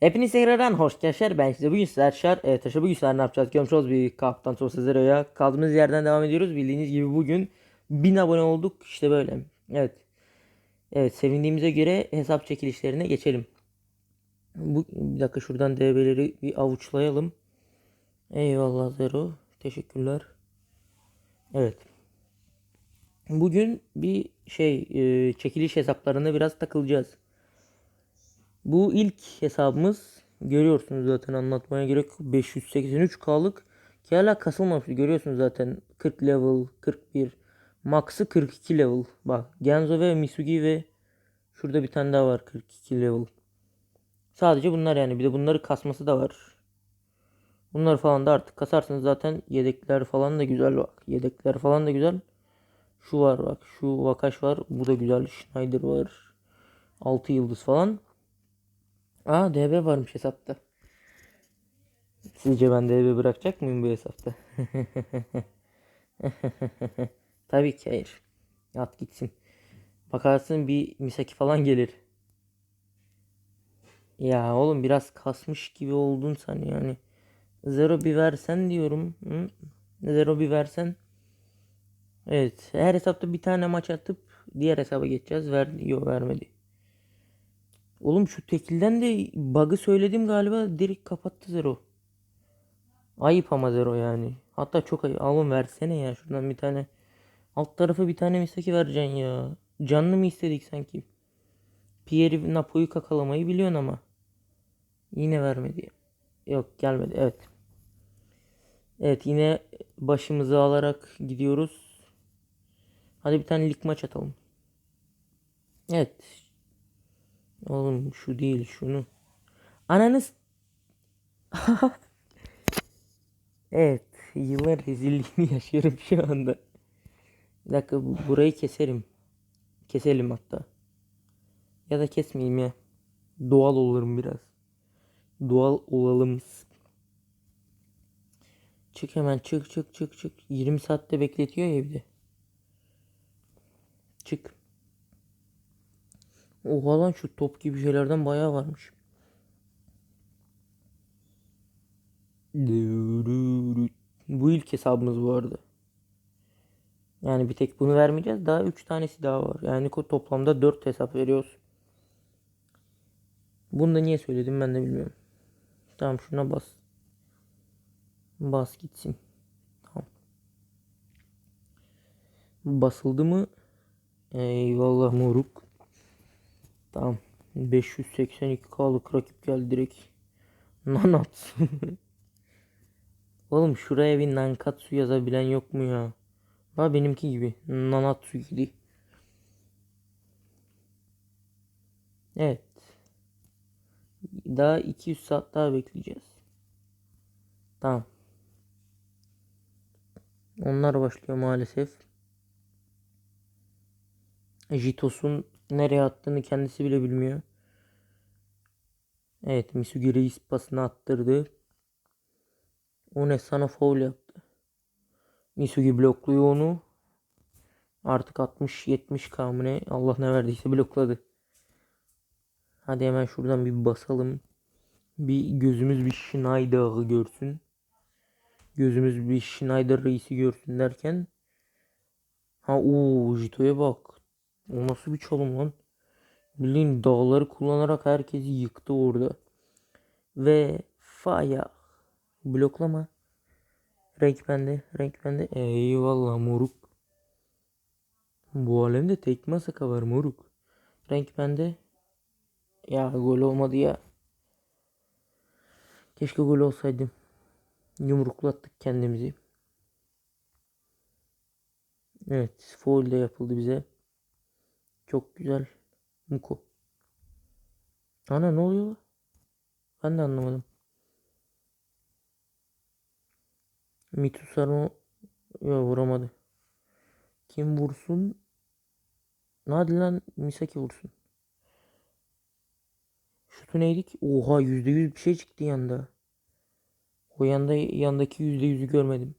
Hepiniz tekrardan hoş geldiniz. Ben size bugün sizler şar, e, taşı bugün ne yapacağız? Görmüş olduğunuz bir kaptan soru sizlere Kaldığımız yerden devam ediyoruz. Bildiğiniz gibi bugün 1000 abone olduk. İşte böyle. Evet. Evet sevindiğimize göre hesap çekilişlerine geçelim. Bu, bir dakika şuradan DB'leri bir avuçlayalım. Eyvallah Zero. Teşekkürler. Evet. Bugün bir şey e, çekiliş hesaplarına biraz takılacağız. Bu ilk hesabımız. Görüyorsunuz zaten anlatmaya gerek yok. 583K'lık ki hala kasılmamış. Görüyorsunuz zaten 40 level 41 max'ı 42 level. Bak Genzo ve Misugi ve şurada bir tane daha var 42 level. Sadece bunlar yani. Bir de bunları kasması da var. Bunlar falan da artık kasarsınız zaten yedekler falan da güzel bak. Yedekler falan da güzel. Şu var bak. Şu Vakaş var. Bu da güzel. Schneider var. 6 yıldız falan Aa DB varmış hesapta. Sizce ben DB bırakacak mıyım bu hesapta? Tabii ki hayır. At gitsin. Bakarsın bir Misaki falan gelir. Ya oğlum biraz kasmış gibi oldun sen yani. Zero bir versen diyorum. Hı? Zero bir versen. Evet. Her hesapta bir tane maç atıp diğer hesaba geçeceğiz. Ver, yok vermedi. Oğlum şu tekilden de bug'ı söyledim galiba direkt kapattı Zero. Ayıp ama Zero yani. Hatta çok ayıp. Oğlum versene ya şuradan bir tane. Alt tarafa bir tane misaki vereceksin ya. Canlı mı istedik sanki? Pierre Napo'yu kakalamayı biliyorsun ama. Yine vermedi. Yok gelmedi evet. Evet yine başımızı alarak gidiyoruz. Hadi bir tane lig maç atalım. Evet Oğlum şu değil şunu. Ananız. evet. Yıllar rezilliğini yaşıyorum şu anda. Bir dakika bu- burayı keserim. Keselim hatta. Ya da kesmeyeyim ya. Doğal olurum biraz. Doğal olalım. Çık hemen çık çık çık çık. 20 saatte bekletiyor ya evde. Çık. Oha lan şu top gibi şeylerden bayağı varmış. Bu ilk hesabımız bu arada. Yani bir tek bunu vermeyeceğiz. Daha 3 tanesi daha var. Yani toplamda 4 hesap veriyoruz. Bunu da niye söyledim ben de bilmiyorum. Tamam şuna bas. Bas gitsin. Tamam. Basıldı mı? Eyvallah moruk. Tamam. 582K'lık rakip geldi direkt. Nanat. Oğlum şuraya bir Nankatsu yazabilen yok mu ya? Ha benimki gibi. Nanatsu gibi. Evet. Daha 200 saat daha bekleyeceğiz. Tamam. Onlar başlıyor maalesef. Jitos'un nereye attığını kendisi bile bilmiyor. Evet Misugi reis pasını attırdı. O ne sana foul yaptı. Misugi blokluyor onu. Artık 60-70 kamine Allah ne verdiyse blokladı. Hadi hemen şuradan bir basalım. Bir gözümüz bir Schneider'ı görsün. Gözümüz bir Schneider reisi görsün derken. Ha o Jito'ya bak. O nasıl bir çalım lan? Bildiğin dağları kullanarak herkesi yıktı orada. Ve faya bloklama. Renk bende, renk bende. Eyvallah moruk. Bu alemde tek masaka var moruk. Renk bende. Ya gol olmadı ya. Keşke gol olsaydım. Yumruklattık kendimizi. Evet, foul de yapıldı bize. Çok güzel. Muko. Ana ne oluyor? Ben de anlamadım. Mitusaru ya vuramadı. Kim vursun? Hadi lan Misaki vursun. Şutu neydik? Oha yüzde yüz bir şey çıktı yanda. O yanda yandaki yüzde yüzü görmedim.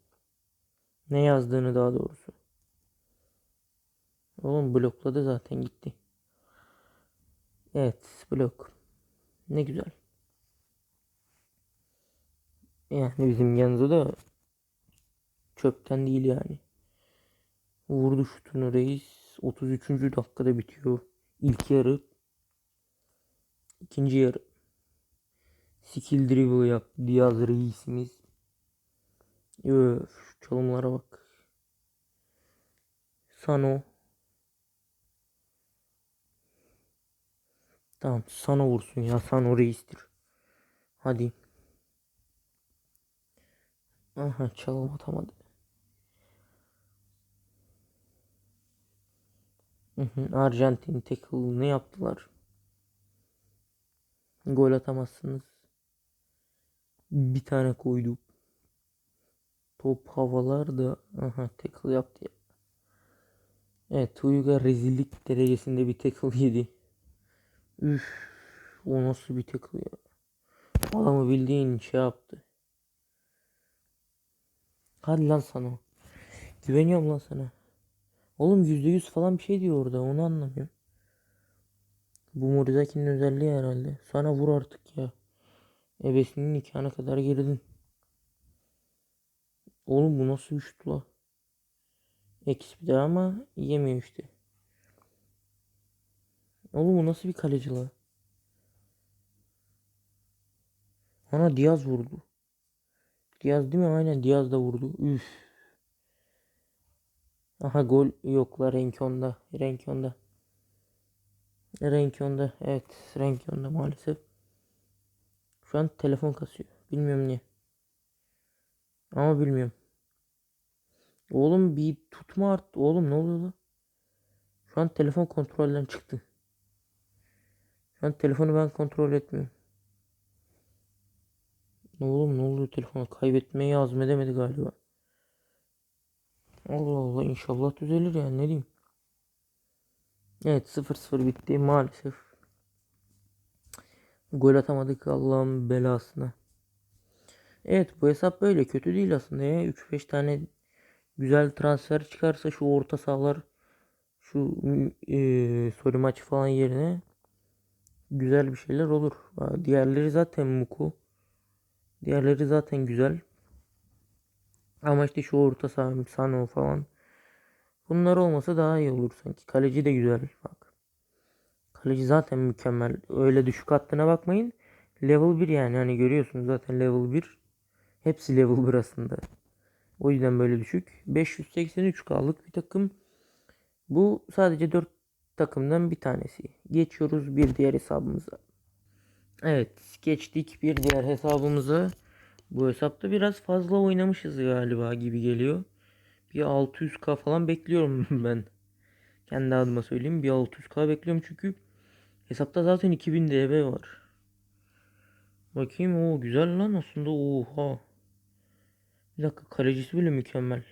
Ne yazdığını daha doğrusu. Oğlum blokladı zaten gitti. Evet blok. Ne güzel. Yani bizim yanımızda da çöpten değil yani. Vurdu şutunu reis. 33. dakikada bitiyor. İlk yarı. İkinci yarı. Skill dribble yaptı Diaz reisimiz. Öf, çalımlara bak. Sano. Tamam Sano vursun ya. Sano reistir. Hadi. Aha çalım atamadı. Arjantin tackle'ını yaptılar. Gol atamazsınız. Bir tane koydu. Top havalarda. Aha tackle yaptı ya. Evet Uygar rezillik derecesinde bir tackle yedi. Üf, o nasıl bir tackle ya. Adamı bildiğin şey yaptı. Hadi lan sana. Güveniyorum lan sana. Oğlum %100 falan bir şey diyor orada onu anlamıyorum. Bu Morizaki'nin özelliği herhalde. Sana vur artık ya. Ebesinin nikahına kadar girdin. Oğlum bu nasıl bir şut la? Eksi bir daha ama yemiyor işte. Oğlum bu nasıl bir kaleci la? Ana Diaz vurdu. Diaz değil mi? Aynen Diaz da vurdu. Üf. Aha gol yoklar Renkon'da. Renkon'da. Renkon'da. Evet. Renkon'da maalesef. Şu an telefon kasıyor. Bilmiyorum niye. Ama bilmiyorum. Oğlum bir tutma arttı. Oğlum ne oluyor lan? Şu an telefon kontrolden çıktı. An telefonu ben kontrol etmiyorum. Oğlum ne oluyor telefonu kaybetmeyi azmedemedi galiba. Allah Allah inşallah düzelir yani ne diyeyim. Evet 0-0 bitti maalesef. Gol atamadık Allah'ın belasına. Evet bu hesap böyle kötü değil aslında ya. 3-5 tane güzel transfer çıkarsa şu orta sahalar şu e, soru maçı falan yerine güzel bir şeyler olur. Diğerleri zaten muku. Diğerleri zaten güzel. Ama işte şu orta saha Sano falan. Bunlar olmasa daha iyi olur sanki. Kaleci de güzel bak. Kaleci zaten mükemmel. Öyle düşük hattına bakmayın. Level 1 yani hani görüyorsunuz zaten level 1. Hepsi level 1 aslında. O yüzden böyle düşük. 583 kaldık bir takım. Bu sadece 4 takımdan bir tanesi. Geçiyoruz bir diğer hesabımıza. Evet geçtik bir diğer hesabımıza. Bu hesapta biraz fazla oynamışız galiba gibi geliyor. Bir 600k falan bekliyorum ben. Kendi adıma söyleyeyim. Bir 600k bekliyorum çünkü hesapta zaten 2000 DB var. Bakayım o güzel lan aslında oha. Bir dakika kalecisi bile mükemmel.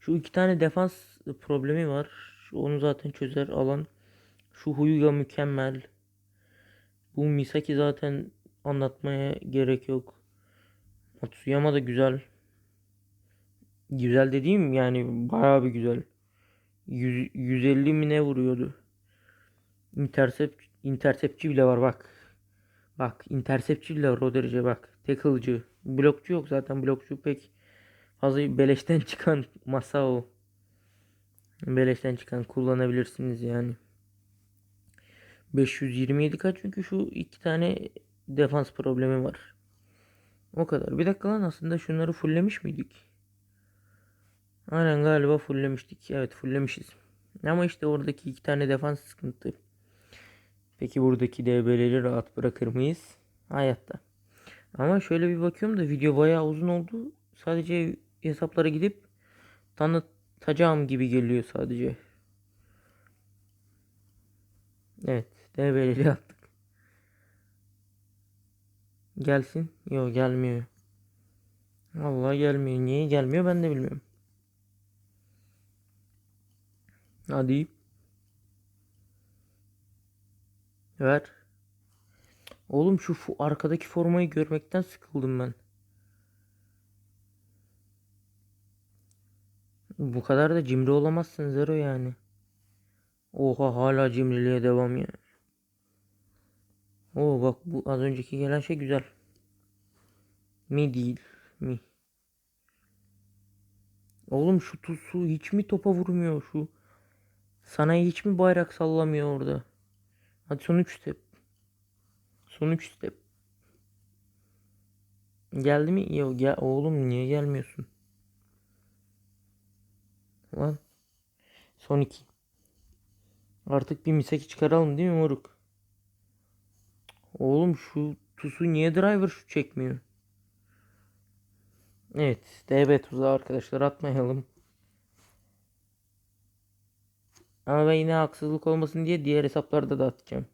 Şu iki tane defans problemi var. Onu zaten çözer alan. Şu Huyuga mükemmel. Bu Misaki zaten anlatmaya gerek yok. Matsuyama da güzel. Güzel dediğim yani bayağı bir güzel. 100, 150 mi ne vuruyordu? Intercept, interceptçi bile var bak. Bak interceptçi bile var o derece bak. Tackle'cı. Blokçu yok zaten blokçu pek fazla beleşten çıkan masa o. Beleşten çıkan kullanabilirsiniz yani. 527 kaç çünkü şu iki tane defans problemi var. O kadar. Bir dakika lan aslında şunları fulllemiş miydik? Aynen galiba fulllemiştik. Evet fulllemişiz. Ama işte oradaki iki tane defans sıkıntı. Peki buradaki DB'leri rahat bırakır mıyız? Hayatta. Ama şöyle bir bakıyorum da video bayağı uzun oldu. Sadece hesaplara gidip tanıtacağım gibi geliyor sadece. Evet. DB'leri yaptık. Gelsin. Yok gelmiyor. Vallahi gelmiyor. Niye gelmiyor ben de bilmiyorum. Hadi. Ver. Oğlum şu arkadaki formayı görmekten sıkıldım ben. Bu kadar da cimri olamazsın Zero yani. Oha hala cimriliğe devam ya. Oo bak bu az önceki gelen şey güzel. Mi değil mi? Oğlum şu tusu hiç mi topa vurmuyor şu? Sana hiç mi bayrak sallamıyor orada? Hadi son 3 step. Son 3 step. Geldi mi? Yok gel oğlum niye gelmiyorsun? Lan. Son 2. Artık bir misaki çıkaralım değil mi moruk? Oğlum şu tusu niye driver şu çekmiyor? Evet, DB tuzağı arkadaşlar atmayalım. Ama ben yine haksızlık olmasın diye diğer hesaplarda da atacağım.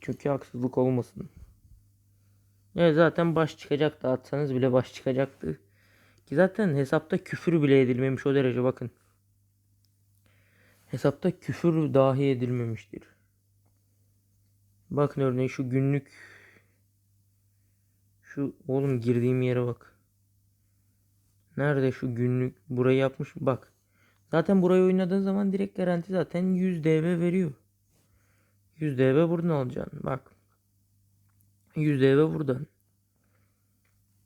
Çünkü haksızlık olmasın. Evet zaten baş çıkacaktı atsanız bile baş çıkacaktı. Ki zaten hesapta küfür bile edilmemiş o derece bakın. Hesapta küfür dahi edilmemiştir. Bakın örneğin şu günlük şu oğlum girdiğim yere bak. Nerede şu günlük burayı yapmış bak. Zaten burayı oynadığın zaman direkt garanti zaten 100 DB veriyor. 100 DB buradan alacaksın bak. 100 DB buradan.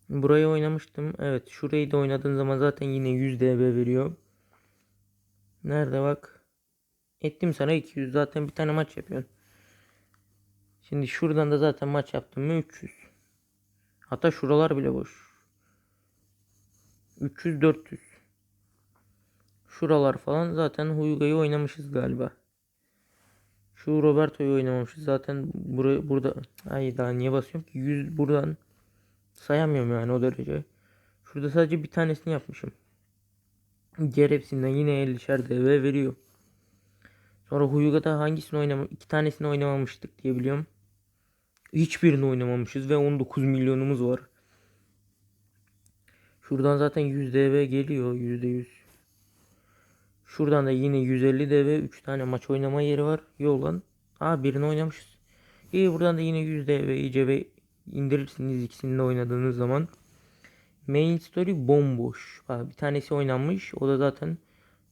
Burayı oynamıştım. Evet şurayı da oynadığın zaman zaten yine 100 DB veriyor. Nerede bak. Ettim sana 200 zaten bir tane maç yapıyorsun. Şimdi şuradan da zaten maç yaptım mı 300. Hatta şuralar bile boş. 300 400. Şuralar falan zaten Huyga'yı oynamışız galiba. Şu Roberto'yu oynamamışız. Zaten buraya burada ay daha niye basıyorum ki 100 buradan sayamıyorum yani o derece. Şurada sadece bir tanesini yapmışım. Diğer hepsinden yine 50'şer DV veriyor. Sonra Huyga'da hangisini oynama iki tanesini oynamamıştık diye biliyorum. Hiçbirini oynamamışız ve 19 milyonumuz var. Şuradan zaten 100 DV geliyor %100. Şuradan da yine 150 DV 3 tane maç oynama yeri var. Yoldan. Aa birini oynamışız. İyi buradan da yine 100 DV iyice ve indirirsiniz ikisini de oynadığınız zaman. Main story bomboş. Bir tanesi oynanmış. O da zaten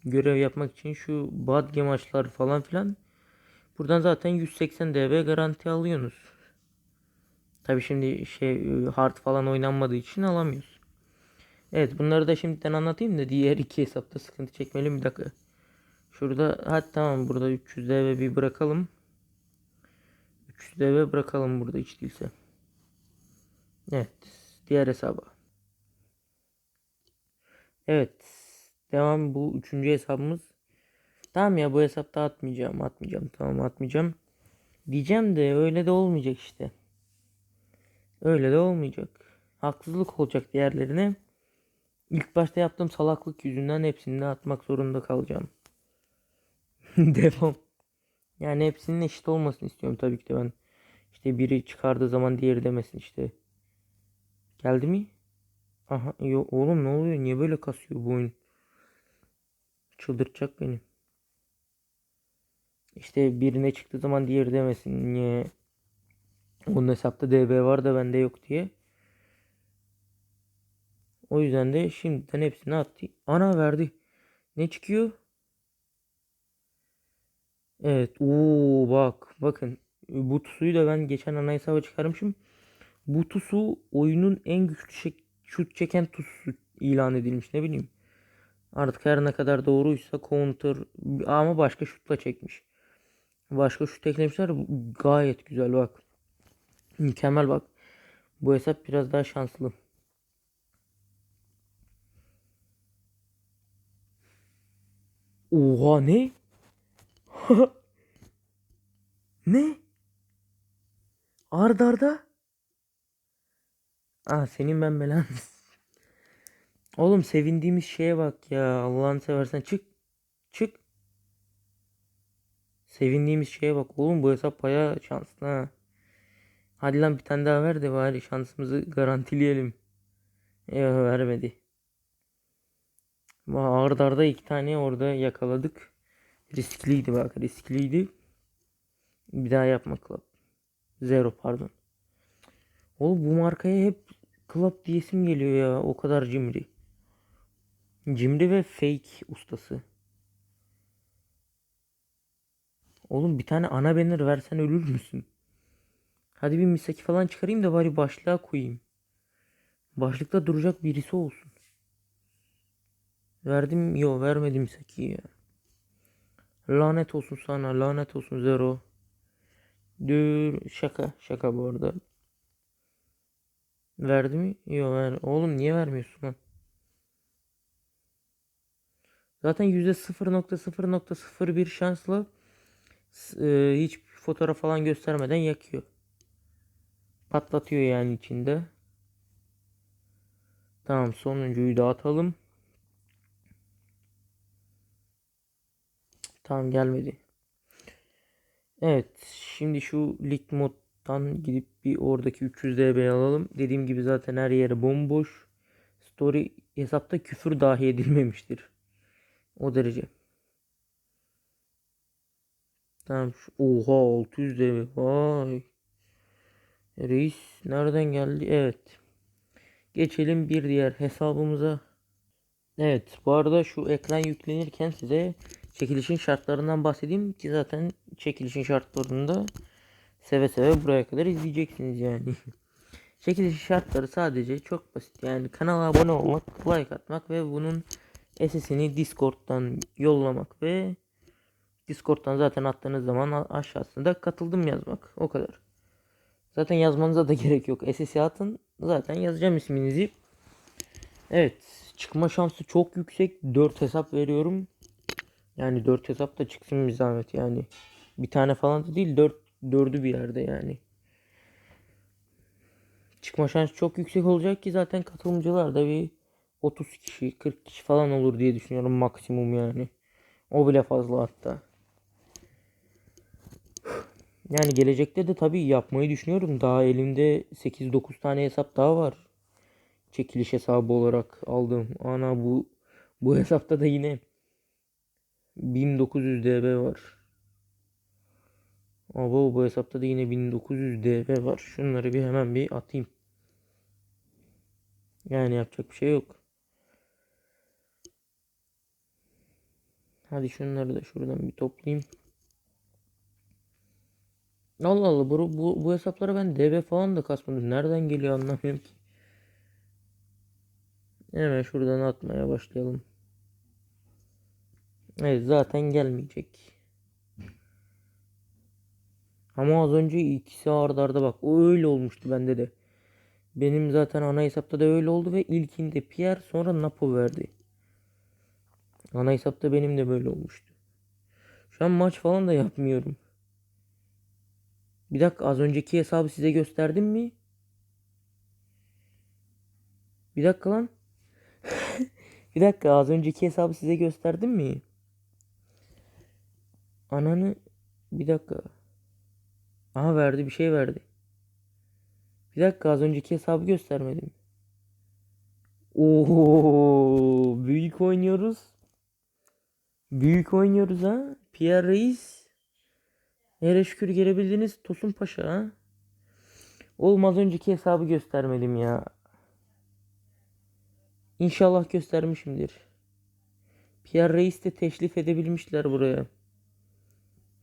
görev yapmak için şu badge maçlar falan filan. Buradan zaten 180 DB garanti alıyorsunuz. Tabi şimdi şey hard falan oynanmadığı için alamıyoruz. Evet bunları da şimdiden anlatayım da diğer iki hesapta sıkıntı çekmeyelim bir dakika. Şurada hadi tamam burada 300 DB bir bırakalım. 300 DB bırakalım burada hiç değilse. Evet diğer hesaba. Evet devam bu üçüncü hesabımız. Tamam ya bu hesapta atmayacağım atmayacağım tamam atmayacağım. Diyeceğim de öyle de olmayacak işte. Öyle de olmayacak. Haksızlık olacak diğerlerine. İlk başta yaptığım salaklık yüzünden hepsini de atmak zorunda kalacağım. Devam. Yani hepsinin eşit olmasını istiyorum tabii ki de ben. İşte biri çıkardığı zaman diğeri demesin işte. Geldi mi? Aha yok oğlum ne oluyor? Niye böyle kasıyor bu oyun? Çıldırtacak beni. İşte birine çıktığı zaman diğeri demesin. Niye? Onun hesapta DB var da bende yok diye. O yüzden de şimdiden hepsini attı. Ana verdi. Ne çıkıyor? Evet. Oo bak. Bakın. Bu tusuyu da ben geçen ana hesaba çıkarmışım. Bu tusu oyunun en güçlü şut çeken tusu ilan edilmiş. Ne bileyim. Artık her ne kadar doğruysa counter ama başka şutla çekmiş. Başka şut eklemişler. Gayet güzel bak. Mükemmel bak. Bu hesap biraz daha şanslı. Oha ne? ne? Arda arda? Aa senin ben belanı. Oğlum sevindiğimiz şeye bak ya. Allah'ını seversen çık. Çık. Sevindiğimiz şeye bak. Oğlum bu hesap baya şanslı ha. Hadi lan bir tane daha ver de bari şansımızı garantileyelim. Yok vermedi. Arda arda iki tane orada yakaladık. Riskliydi bak riskliydi. Bir daha yapma club. Zero pardon. Oğlum bu markaya hep club diyesim geliyor ya. O kadar cimri. Cimri ve fake ustası. Oğlum bir tane ana banner versen ölür müsün? Hadi bir misaki falan çıkarayım da bari başlığa koyayım. Başlıkta duracak birisi olsun. Verdim yo vermedim Saki ya. Lanet olsun sana lanet olsun Zero. Dur şaka şaka bu arada. Verdi mi? Yok ver. Oğlum niye vermiyorsun lan? Zaten %0.0.01 şansla e, hiç fotoğraf falan göstermeden yakıyor. Patlatıyor yani içinde. Tamam sonuncuyu da atalım. Tamam gelmedi. Evet şimdi şu lig moddan gidip bir oradaki 300 DB alalım. Dediğim gibi zaten her yeri bomboş. Story hesapta küfür dahi edilmemiştir. O derece. Tamam. Oha 600 DB. Vay. Reis nereden geldi? Evet. Geçelim bir diğer hesabımıza. Evet, bu arada şu ekran yüklenirken size çekilişin şartlarından bahsedeyim ki zaten çekilişin şartlarında seve seve buraya kadar izleyeceksiniz yani. çekilişin şartları sadece çok basit. Yani kanala abone olmak, like atmak ve bunun SS'ini Discord'dan yollamak ve Discord'dan zaten attığınız zaman aşağısında katıldım yazmak. O kadar. Zaten yazmanıza da gerek yok. SS'i atın. Zaten yazacağım isminizi. Evet. Çıkma şansı çok yüksek. 4 hesap veriyorum. Yani 4 hesap da çıksın bir zahmet yani. Bir tane falan da değil 4 dördü bir yerde yani. Çıkma şansı çok yüksek olacak ki zaten katılımcılar da bir 30 kişi 40 kişi falan olur diye düşünüyorum maksimum yani. O bile fazla hatta. Yani gelecekte de tabii yapmayı düşünüyorum. Daha elimde 8-9 tane hesap daha var. Çekiliş hesabı olarak aldım. Ana bu bu hesapta da yine 1900 DB var. Abo bu hesapta da yine 1900 DB var. Şunları bir hemen bir atayım. Yani yapacak bir şey yok. Hadi şunları da şuradan bir toplayayım. Allah Allah bu, bu, bu hesaplara ben DB falan da kasmadım. Nereden geliyor anlamıyorum ki. Hemen şuradan atmaya başlayalım. Evet zaten gelmeyecek. Ama az önce ikisi arda arda bak o öyle olmuştu bende de. Benim zaten ana hesapta da öyle oldu ve ilkinde Pierre sonra Napo verdi. Ana hesapta benim de böyle olmuştu. Şu an maç falan da yapmıyorum. Bir dakika az önceki hesabı size gösterdim mi? Bir dakika lan. Bir dakika az önceki hesabı size gösterdim mi? Ananı bir dakika. Aha verdi bir şey verdi. Bir dakika az önceki hesabı göstermedim. Oo büyük oynuyoruz. Büyük oynuyoruz ha. Pierre Reis. Hele şükür gelebildiniz Tosun Paşa ha. Oğlum az önceki hesabı göstermedim ya. İnşallah göstermişimdir. Pierre Reis de teşrif edebilmişler buraya.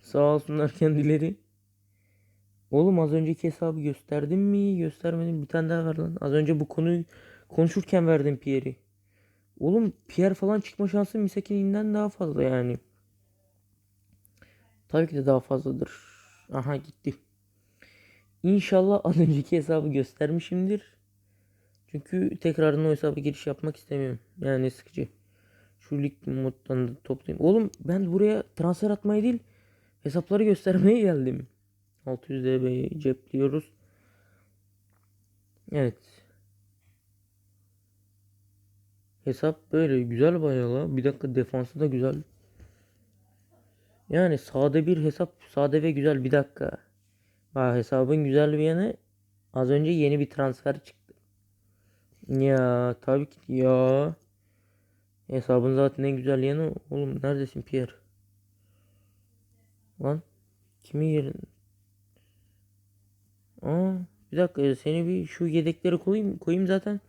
Sağ olsunlar kendileri. Oğlum az önceki hesabı gösterdim mi? Göstermedim. Bir tane daha ver lan. Az önce bu konuyu konuşurken verdim Pierre'i. Oğlum Pierre falan çıkma şansı Misaki'nden daha fazla yani. Tabii ki de daha fazladır. Aha gitti. İnşallah az önceki hesabı göstermişimdir. Çünkü tekrardan o hesaba giriş yapmak istemiyorum. Yani sıkıcı. Şu lig moddan da toplayayım. Oğlum ben buraya transfer atmaya değil hesapları göstermeye geldim. 600 DB'yi cepliyoruz. Evet. Hesap böyle güzel bayağı. Bir dakika defansı da güzel. Yani sade bir hesap sade ve güzel bir dakika. Bak hesabın güzel bir yanı az önce yeni bir transfer çıktı. Ya tabii ki ya. Hesabın zaten en güzel yanı oğlum neredesin Pierre? Lan kimin yerin? Aa, bir dakika seni bir şu yedekleri koyayım koyayım zaten.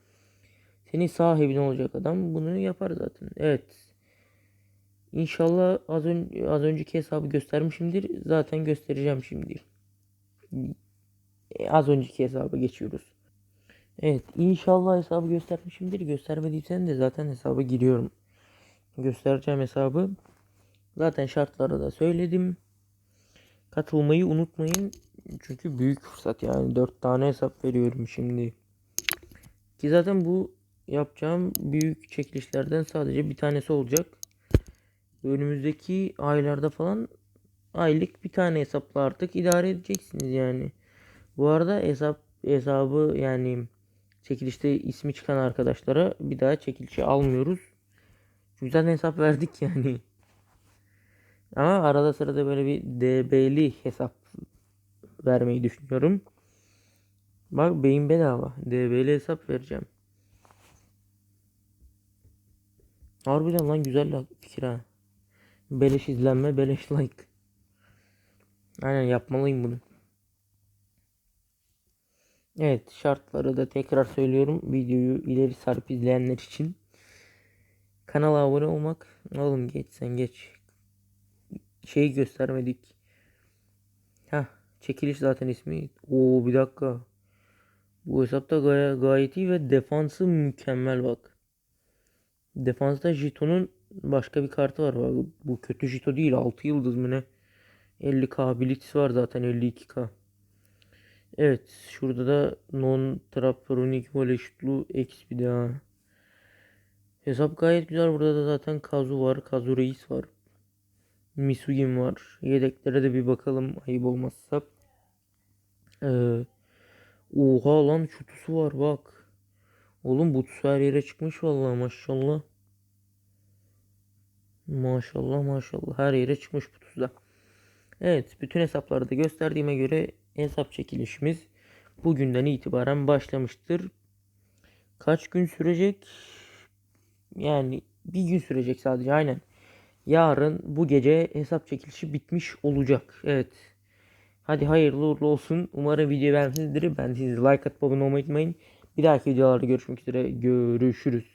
Senin sahibin olacak adam bunu yapar zaten. Evet. İnşallah az önce az önceki hesabı göstermişimdir. Zaten göstereceğim şimdi. E, az önceki hesaba geçiyoruz. Evet inşallah hesabı göstermişimdir. Göstermediysen de zaten hesaba giriyorum. Göstereceğim hesabı. Zaten şartları da söyledim. Katılmayı unutmayın. Çünkü büyük fırsat yani 4 tane hesap veriyorum şimdi. Ki zaten bu yapacağım büyük çekilişlerden sadece bir tanesi olacak. Önümüzdeki aylarda falan aylık bir tane hesapla artık idare edeceksiniz yani. Bu arada hesap hesabı yani çekilişte ismi çıkan arkadaşlara bir daha çekilişe almıyoruz. Çünkü zaten hesap verdik yani. Ama arada sırada böyle bir DB'li hesap vermeyi düşünüyorum. Bak beyin bedava. DB'li hesap vereceğim. Harbiden lan güzel fikir ha. Beleş izlenme, beleş like. Aynen yapmalıyım bunu. Evet şartları da tekrar söylüyorum. Videoyu ileri sarıp izleyenler için. Kanala abone olmak. Oğlum geç sen geç. Şeyi göstermedik. Ha çekiliş zaten ismi. Oo bir dakika. Bu hesapta gay- gayet iyi ve defansı mükemmel bak. Defansta Jito'nun başka bir kartı var. Bak, bu kötü Jito değil. 6 yıldız mı ne? 50k abilitesi var zaten 52k. Evet şurada da non traperonik voleştlu X bir daha. Hesap gayet güzel. Burada da zaten Kazu var. Kazu Reis var. Misugin var. Yedeklere de bir bakalım ayıp olmazsa. Ee, oha lan şutusu var bak. Oğlum bu her yere çıkmış vallahi maşallah. Maşallah maşallah her yere çıkmış bu tuzda. Evet bütün hesapları da gösterdiğime göre hesap çekilişimiz bugünden itibaren başlamıştır. Kaç gün sürecek? Yani bir gün sürecek sadece aynen. Yarın bu gece hesap çekilişi bitmiş olacak. Evet. Hadi hayırlı uğurlu olsun. Umarım video beğenmişsinizdir. Ben sizi like atıp abone olmayı unutmayın. Bir dahaki videolarda görüşmek üzere. Görüşürüz.